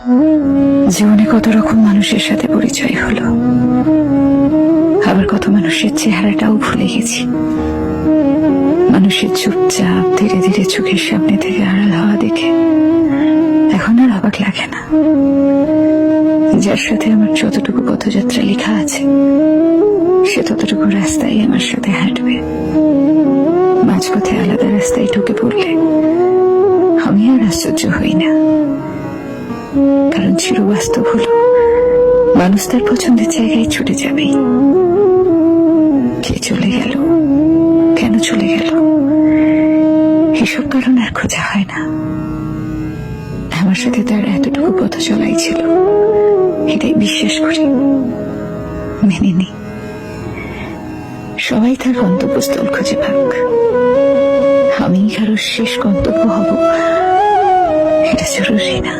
জীবনে কত রকম মানুষের সাথে পরিচয় হলো। আবার কত মানুষের চেহারাটাও ভুলে গেছি। মানুষের চুপচাপ, ধীরে ধীরে চোখের সামনে থেকে আড়াল হওয়া দেখে এখন আর অবাক লাগে না। যার সাথে আমার যতটুকু পথযাত্রা লেখা আছে, সে ততটুকু রাস্তায় আমার সাথে হাঁটবে। মাঝপথে আলাদা রাস্তায় ঢুকে পড়লে আমি আর আশ্চর্য হই না। কারণ চিরবাস্তব হলো। মানুষ তার পছন্দের জায়গায় ছুটে যাবেই কে চলে গেল? কেন চলে গেল? এসব কারণ আর খোঁজা হয় না। আমার সাথে তার এতটুকু পথ চলাই ছিল। এটাই বিশ্বাস করি। মেনে নি। সবাই তার গন্তব্যস্থল খুঁজে পাক। আমি কারোর শেষ গন্তব্য হব। এটা জরুরি না।